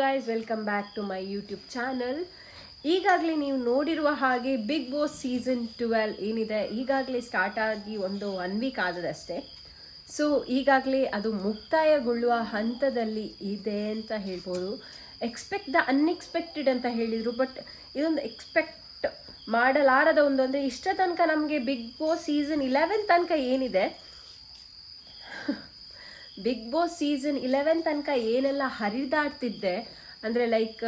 Guys welcome back to my YouTube channel ಈಗಾಗಲೇ ನೀವು ನೋಡಿರುವ ಹಾಗೆ ಬಿಗ್ ಬಾಸ್ ಸೀಸನ್ ಟ್ವೆಲ್ ಏನಿದೆ, ಈಗಾಗಲೇ ಸ್ಟಾರ್ಟ್ ಆಗಿ ಒಂದು ಒನ್ ವೀಕ್ ಆದದಷ್ಟೇ. ಸೊ ಈಗಾಗಲೇ ಅದು ಮುಕ್ತಾಯಗೊಳ್ಳುವ ಹಂತದಲ್ಲಿ ಇದೆ ಅಂತ ಹೇಳ್ಬೋದು. ಎಕ್ಸ್ಪೆಕ್ಟ್ ದ ಅನ್ಎಕ್ಸ್ಪೆಕ್ಟೆಡ್ ಅಂತ ಹೇಳಿದರು ಬಟ್ ಇದೊಂದು ಎಕ್ಸ್ಪೆಕ್ಟ್ ಮಾಡಲಾರದ ಒಂದು, ಅಂದರೆ ಇಷ್ಟ ತನಕ ನಮಗೆ ಬಿಗ್ ಬಾಸ್ ಸೀಸನ್ ಇಲೆವೆನ್ ತನಕ ಏನಿದೆ ಬಿಗ್ ಬಾಸ್ ಸೀಸನ್ ಇಲೆವೆನ್ ತನಕ ಏನೆಲ್ಲ ಹರಿದಾಡ್ತಿದ್ದೆ ಅಂದರೆ like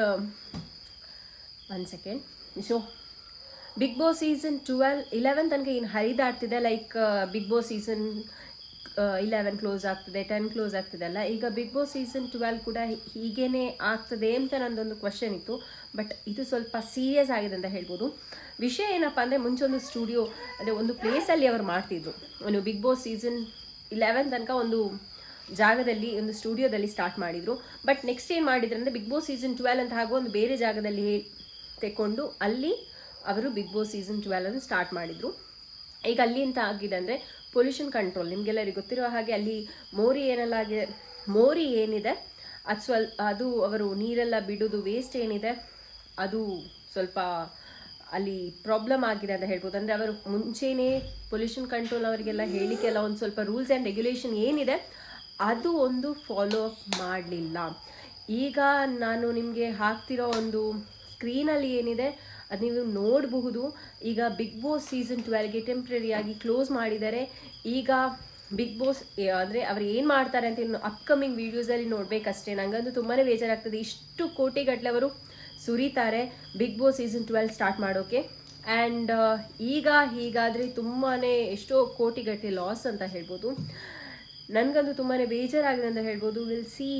one second show Bigg Boss season twelve eleven ತನಕ ಏನು ಹರಿದಾಡ್ತಿದೆ like Bigg Boss season eleven close ಆಗ್ತದೆ ಟೆನ್ ಕ್ಲೋಸ್ ಆಗ್ತದಲ್ಲ ಈಗ ಬಿಗ್ ಬಾಸ್ ಸೀಸನ್ ಟ್ವೆಲ್ ಕೂಡ ಹೀಗೇನೆ ಆಗ್ತದೆ ಅಂತ ನಂದೊಂದು ಕ್ವಶನ್ ಇತ್ತು. ಬಟ್ ಇದು ಸ್ವಲ್ಪ ಸೀರಿಯಸ್ ಆಗಿದೆ ಅಂತ ಹೇಳ್ಬೋದು. ವಿಷಯ ಏನಪ್ಪ ಅಂದರೆ ಮುಂಚೆ ಒಂದು ಸ್ಟುಡಿಯೋ ಅಂದರೆ ಒಂದು ಪ್ಲೇಸಲ್ಲಿ ಅವರು ಮಾಡ್ತಿದ್ರು. ಒಂದು ಬಿಗ್ ಬಾಸ್ ಸೀಸನ್ ಇಲೆವೆನ್ ತನಕ ಒಂದು ಜಾಗದಲ್ಲಿ, ಒಂದು ಸ್ಟುಡಿಯೋದಲ್ಲಿ ಸ್ಟಾರ್ಟ್ ಮಾಡಿದರು. ಬಟ್ ನೆಕ್ಸ್ಟ್ ಏನು ಮಾಡಿದ್ರು ಅಂದರೆ ಬಿಗ್ ಬಾಸ್ ಸೀಸನ್ ಟ್ವೆಲ್ ಅಂತ ಹಾಗೂ ಒಂದು ಬೇರೆ ಜಾಗದಲ್ಲಿ ತೆಕ್ಕೊಂಡು ಅಲ್ಲಿ ಅವರು ಬಿಗ್ ಬಾಸ್ ಸೀಸನ್ ಟ್ವೆಲ್ ಅನ್ನು ಸ್ಟಾರ್ಟ್ ಮಾಡಿದರು. ಈಗ ಅಲ್ಲಿ ಅಂತ ಆಗಿದೆ ಅಂದರೆ ಪೊಲ್ಯೂಷನ್ ಕಂಟ್ರೋಲ್ ನಿಮಗೆಲ್ಲರಿಗೂ ಗೊತ್ತಿರೋ ಹಾಗೆ ಅಲ್ಲಿ ಮೋರಿ ಏನೆಲ್ಲ ಆಗಿದೆ, ಮೋರಿ ಏನಿದೆ, ಅದು ಸ್ವಲ್ಪ ಅದು ಅವರು ನೀರೆಲ್ಲ ಬಿಡೋದು ವೇಸ್ಟ್ ಏನಿದೆ, ಅದು ಸ್ವಲ್ಪ ಅಲ್ಲಿ ಪ್ರಾಬ್ಲಮ್ ಆಗಿದೆ ಅಂತ ಹೇಳ್ಬೋದು. ಅಂದರೆ ಅವರು ಮುಂಚೆನೇ ಪೊಲ್ಯೂಷನ್ ಕಂಟ್ರೋಲ್ ಅವರಿಗೆಲ್ಲ ಹೇಳಿಕೆಲ್ಲ ಒಂದು ಸ್ವಲ್ಪ ರೂಲ್ಸ್ ಆ್ಯಂಡ್ ರೆಗ್ಯುಲೇಷನ್ ಏನಿದೆ ಅದು ಒಂದು ಫಾಲೋ ಅಪ್ ಮಾಡಲಿಲ್ಲ. ಈಗ ನಾನು ನಿಮಗೆ ಹಾಕ್ತಿರೋ ಒಂದು ಸ್ಕ್ರೀನಲ್ಲಿ ಏನಿದೆ, ಅದು ನೀವು ನೋಡಬಹುದು. ಈಗ ಬಿಗ್ ಬಾಸ್ ಸೀಸನ್ ಟ್ವೆಲ್ಗೆ ಟೆಂಪ್ರರಿಯಾಗಿ ಕ್ಲೋಸ್ ಮಾಡಿದ್ದಾರೆ ಈಗ ಬಿಗ್ ಬಾಸ್ ಅಂದರೆ ಅವ್ರು ಏನು ಮಾಡ್ತಾರೆ ಅಂತ ಇನ್ನು ಅಪ್ಕಮಿಂಗ್ ವೀಡಿಯೋಸಲ್ಲಿ ನೋಡಬೇಕಷ್ಟೇ. ನನಗಂತೂ ತುಂಬಾ ಬೇಜಾರಾಗ್ತದೆ. ಇಷ್ಟು ಕೋಟಿಗಟ್ಟಲೆ ಅವರು ಸುರಿತಾರೆ Bigg Boss season twelve start ಮಾಡೋಕ್ಕೆ ಆ್ಯಂಡ್ ಈಗ ಹೀಗಾದರೆ ತುಂಬಾ ಎಷ್ಟೋ ಕೋಟಿಗಟ್ಟಲೆ ಲಾಸ್ ಅಂತ ಹೇಳ್ಬೋದು. ನನಗಂತೂ ತುಂಬಾ ಬೇಜಾರಾಗಿದೆ ಅಂತ ಹೇಳ್ಬೋದು. Will see